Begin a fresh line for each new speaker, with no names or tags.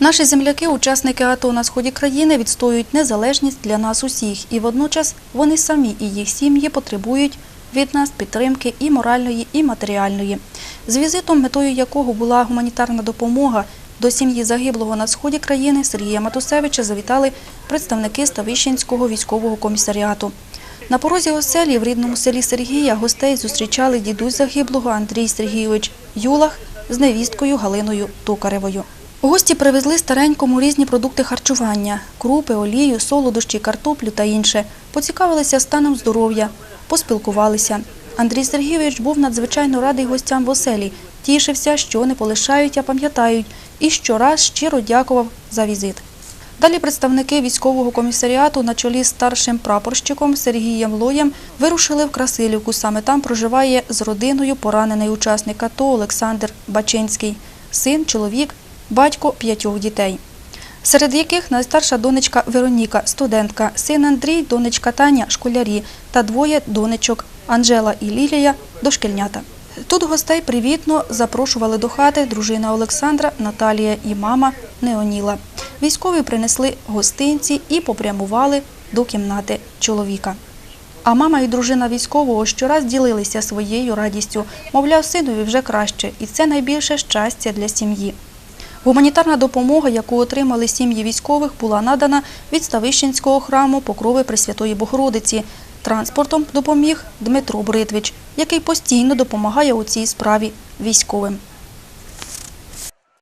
Наші земляки, учасники АТО на сході країни, відстоюють незалежність для нас усіх, і водночас вони самі і їх сім'ї потребують від нас підтримки і моральної, і матеріальної. З візитом, метою якого була гуманітарна допомога до сім'ї загиблого на сході країни Сергія Матусевича, завітали представники Ставищенського військового комісаріату. На порозі оселі в рідному селі Сергія гостей зустрічали дідусь загиблого Андрій Сергійович Юлах з невісткою Галиною Токаревою. Гості привезли старенькому різні продукти харчування – крупи, олію, солодощі, картоплю та інше. Поцікавилися станом здоров'я, поспілкувалися. Андрій Сергійович був надзвичайно радий гостям в оселі, тішився, що не полишають, а пам'ятають, і щораз щиро дякував за візит. Далі представники військового комісаріату на чолі з старшим прапорщиком Сергієм Лоєм вирушили в Красилівку. Саме там проживає з родиною поранений учасник АТО Олександр Бачинський, син, чоловік, батько п'ятьох дітей. Серед яких найстарша донечка Вероніка, студентка, син Андрій, донечка Таня, школярі та двоє донечок Анжела і Лілія, дошкільнята. Тут гостей привітно запрошували до хати дружина Олександра, Наталія і мама Неоніла. Військові принесли гостинці і попрямували до кімнати чоловіка. А мама і дружина військового щораз ділилися своєю радістю. Мовляв, синові вже краще, і це найбільше щастя для сім'ї. Гуманітарна допомога, яку отримали сім'ї військових, була надана від Ставищенського храму Покрови Пресвятої Богородиці. Транспортом допоміг Дмитро Бритвич, який постійно допомагає у цій справі військовим.